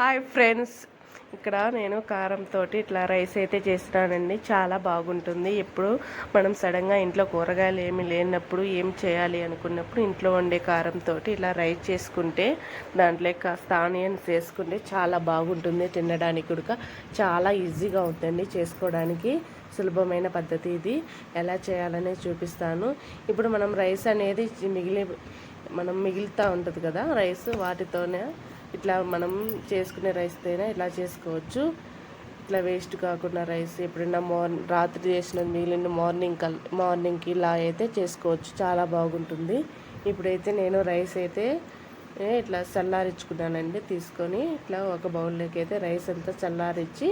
Hi friends. ఇక్కడ నేను కారంతో ఇట్లా రైస్ అయితే చేస్తున్నానండి. చాలా బాగుంటుంది. ఎప్పుడు మనం సడన్గా ఇంట్లో కూరగాయలు ఏమి లేనప్పుడు ఏం చేయాలి అనుకున్నప్పుడు ఇంట్లో వండే కారంతో ఇలా రైస్ చేసుకుంటే దాంట్లో కాస్త ఆనియన్స్ వేసుకుంటే చాలా బాగుంటుంది. తినడానికి కూడా చాలా ఈజీగా ఉందండి చేసుకోవడానికి. సులభమైన పద్ధతి ఇది. ఎలా చేయాలనే చూపిస్తాను. ఇప్పుడు మనం రైస్ అనేది మిగిలి మనం మిగులుతూ ఉంటుంది కదా రైస్ వాటితోనే ఇట్లా మనం చేసుకునే రైస్తోనే ఇలా చేసుకోవచ్చు. ఇట్లా వేస్ట్ కాకుండా రైస్ ఎప్పుడైనా మార్నింగ్ రాత్రి చేసిన మిగిలిన మార్నింగ్ కల్ మార్నింగ్కి ఇలా అయితే చేసుకోవచ్చు. చాలా బాగుంటుంది. ఇప్పుడైతే నేను రైస్ అయితే ఇట్లా చల్లారించుకున్నానండి తీసుకొని ఇట్లా ఒక బౌల్లోకి అయితే రైస్ అంతా చల్లారించి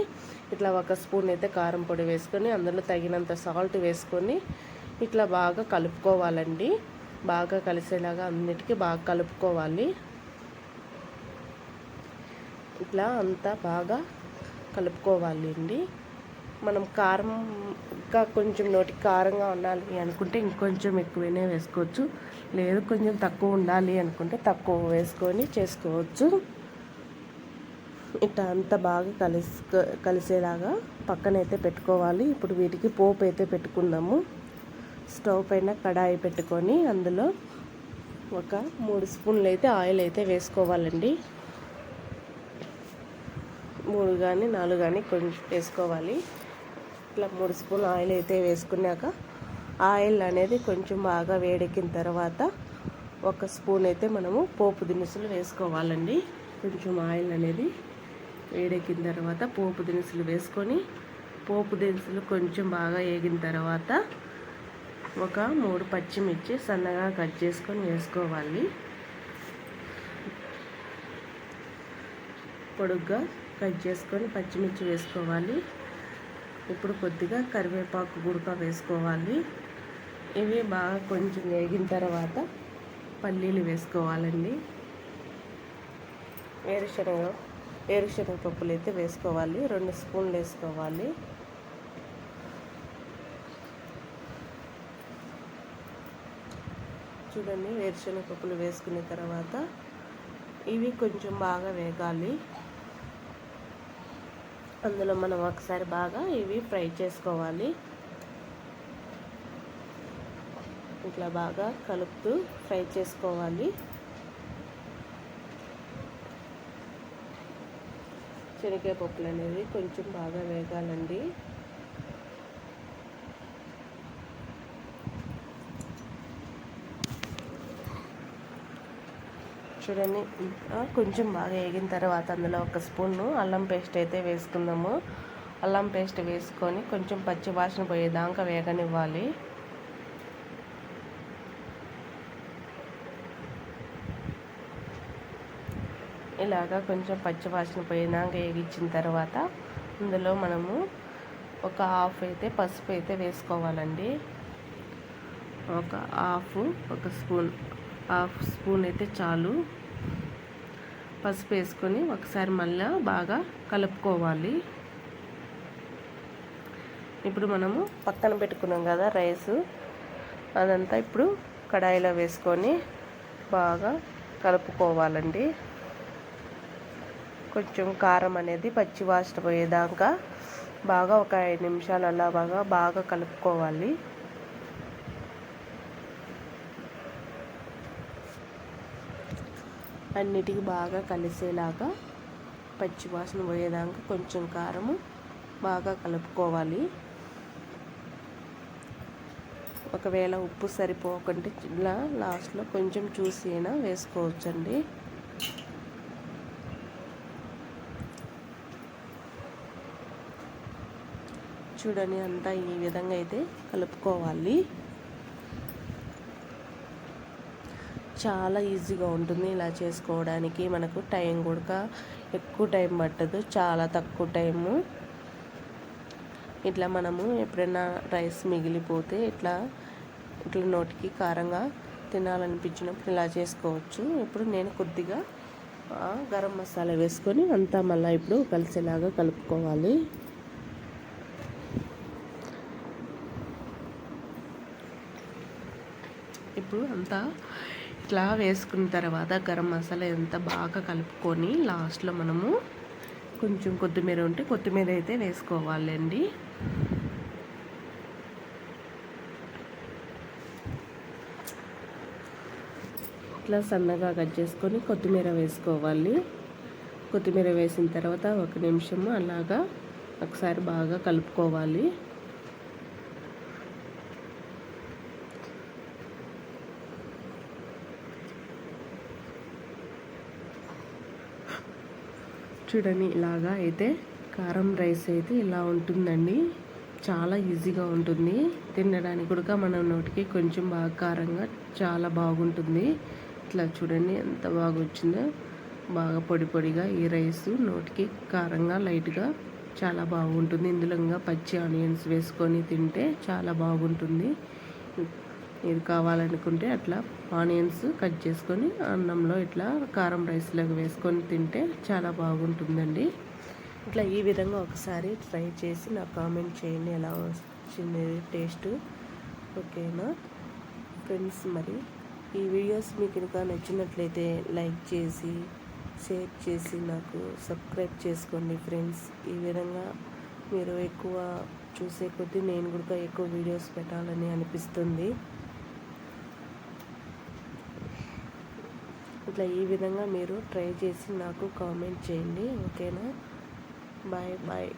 ఇట్లా ఒక స్పూన్ అయితే కారం పొడి వేసుకొని అందులో తగినంత సాల్ట్ వేసుకొని ఇట్లా బాగా కలుపుకోవాలండి. బాగా కలిసేలాగా అన్నిటికీ బాగా కలుపుకోవాలి. ఇట్లా అంతా బాగా కలుపుకోవాలండి. మనం కారం ఇంకా కొంచెం నోటికి కారంగా ఉండాలి అనుకుంటే ఇంకొంచెం ఎక్కువనే వేసుకోవచ్చు. లేదు కొంచెం తక్కువ ఉండాలి అనుకుంటే తక్కువ వేసుకొని చేసుకోవచ్చు. ఇట్లా అంతా బాగా కలిసి కలిసేలాగా పక్కనైతే పెట్టుకోవాలి. ఇప్పుడు వీటికి పోపు అయితే పెట్టుకుందాము. స్టవ్ పైన కడాయి పెట్టుకొని అందులో ఒక మూడు స్పూన్లు అయితే ఆయిల్ అయితే వేసుకోవాలండి. మూడు కానీ నాలుగు కానీ కొంచెం వేసుకోవాలి. ఇట్లా మూడు స్పూన్ ఆయిల్ అయితే వేసుకున్నాక ఆయిల్ అనేది కొంచెం బాగా వేడెక్కిన తర్వాత ఒక స్పూన్ అయితే మనము పోపు దినుసులు వేసుకోవాలండి. కొంచెం ఆయిల్ అనేది వేడెక్కిన తర్వాత పోపు దినుసులు వేసుకొని పోపు దినుసులు కొంచెం బాగా వేగిన తర్వాత ఒక మూడు పచ్చిమిర్చి సన్నగా కట్ చేసుకొని వేసుకోవాలి. పొడుగ్గా కట్ చేసుకొని పచ్చిమిర్చి వేసుకోవాలి. ఇప్పుడు కొద్దిగా కరివేపాకు గుడక వేసుకోవాలి. ఇవి బాగా కొంచెం వేగిన తర్వాత పల్లీలు వేసుకోవాలండి. వేరుశనగ వేరుశనగ పప్పులు అయితే వేసుకోవాలి. రెండు స్పూన్లు వేసుకోవాలి. చూడండి వేరుశనగ పప్పులు వేసుకున్న తర్వాత ఇవి కొంచెం బాగా వేగాలి. అందులో మనం ఒకసారి బాగా ఇవి ఫ్రై చేసుకోవాలి. ఇట్లా బాగా కలుపుతూ ఫ్రై చేసుకోవాలి. శనగపప్పులు పప్పులు అనేవి కొంచెం బాగా వేగాలండి. చూడండి. కొంచెం బాగా వేగిన తర్వాత అందులో ఒక స్పూను అల్లం పేస్ట్ అయితే వేసుకుందాము. అల్లం పేస్ట్ వేసుకొని కొంచెం పచ్చి వాసన పోయేదాకా వేగనివ్వాలి. ఇలాగా కొంచెం పచ్చి వాసన పోయేదాకా వేగించిన తర్వాత అందులో మనము ఒక హాఫ్ అయితే పసుపు అయితే వేసుకోవాలండి. ఒక హాఫ్ ఒక స్పూన్ హాఫ్ స్పూన్ అయితే చాలు. పసుపు వేసుకొని ఒకసారి మళ్ళీ బాగా కలుపుకోవాలి. ఇప్పుడు మనము పక్కన పెట్టుకున్నాం కదా రైస్. అదంతా ఇప్పుడు కడాయిలో వేసుకొని బాగా కలుపుకోవాలండి. కొంచెం కారం అనేది పచ్చి వాసన పోయేదాకా బాగా ఒక ఐదు నిమిషాలు అలా బాగా బాగా కలుపుకోవాలి. అన్నిటికీ బాగా కలిసేలాగా పచ్చివాసన పోయేదాకా కొంచెం కారము బాగా కలుపుకోవాలి. ఒకవేళ ఉప్పు సరిపోకుంటే ఇలా లాస్ట్లో కొంచెం చూసి అయినా వేసుకోవచ్చండి. చూడండి అంతా ఈ విధంగా అయితే కలుపుకోవాలి. చాలా ఈజీగా ఉంటుంది ఇలా చేసుకోవడానికి. మనకు టైం కూడా ఎక్కువ టైం పట్టదు చాలా తక్కువ టైము. ఇట్లా మనము ఎప్పుడైనా రైస్ మిగిలిపోతే ఇట్లా ఇట్లా నోటికి కారంగా తినాలనిపించినప్పుడు ఇలా చేసుకోవచ్చు. ఇప్పుడు నేను కొద్దిగా గరం మసాలా వేసుకొని అంతా మళ్ళీ ఇప్పుడు కలిసేలాగా కలుపుకోవాలి. ఇప్పుడు అంతా ఇట్లా వేసుకున్న తర్వాత గరం మసాలా ఎంత బాగా కలుపుకొని లాస్ట్లో మనము కొంచెం కొత్తిమీర ఉంటే కొత్తిమీర అయితే వేసుకోవాలండి. ఇట్లా సన్నగా కట్ చేసుకొని కొత్తిమీర వేసుకోవాలి. కొత్తిమీర వేసిన తర్వాత ఒక నిమిషము అలాగా ఒకసారి బాగా కలుపుకోవాలి. చూడండి ఇలాగా అయితే కారం రైస్ అయితే ఇలా ఉంటుందండి. చాలా ఈజీగా ఉంటుంది. తినడానికి కూడా మన నోటికి కొంచెం బాగా కారంగా చాలా బాగుంటుంది. ఇట్లా చూడండి ఎంత బాగా వచ్చిందో బాగా పొడి పొడిగా ఈ రైస్ నోటికి కారంగా లైట్గా చాలా బాగుంటుంది. ఇందులో ఇంకా పచ్చి ఆనియన్స్ వేసుకొని తింటే చాలా బాగుంటుంది. ఇది కావాలనుకుంటే అట్లా ఆనియన్స్ కట్ చేసుకొని అన్నంలో ఇట్లా కారం రైస్లోకి వేసుకొని తింటే చాలా బాగుంటుందండి. ఇట్లా ఈ విధంగా ఒకసారి ట్రై చేసి నాకు కామెంట్ చేయండి ఎలా వచ్చింది టేస్ట్. ఓకేనా? ఫ్రెండ్స్ మరి ఈ వీడియోస్ మీకు ఇంకా నచ్చినట్లయితే లైక్ చేసి షేర్ చేసి నాకు సబ్స్క్రైబ్ చేసుకోండి ఫ్రెండ్స్. ఈ విధంగా మీరు ఎక్కువ చూసే కొద్దీ నేను కూడా ఎక్కువ వీడియోస్ పెట్టాలని అనిపిస్తుంది. ఇట్లా ఈ విధంగా మీరు ట్రై చేసి నాకు కామెంట్ చేయండి ఓకేనా? Bye bye.